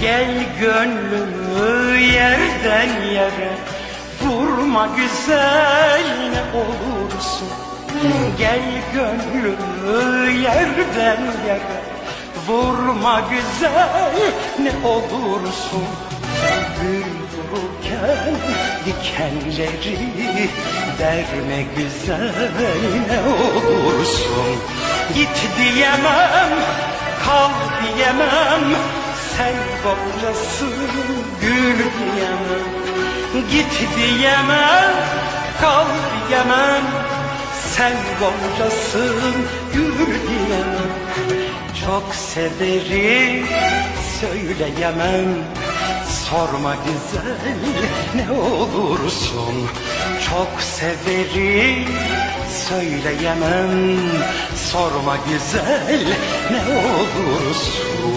Gel gönlümü yerden yere Vurma güzel ne olursun. Gel gönlümü yerden yere Vurma güzel ne olursun. Gül dururken dikenleri Derme güzel ne olursun. Git diyemem kal diyemem Sen goncasın gül diyemem Git diyemem kal diyemem. Sen goncasın gül diyemem Çok severim söyleyemem. Sorma güzel ne olursun Çok severim söyleyemem. Sorma güzel ne olursun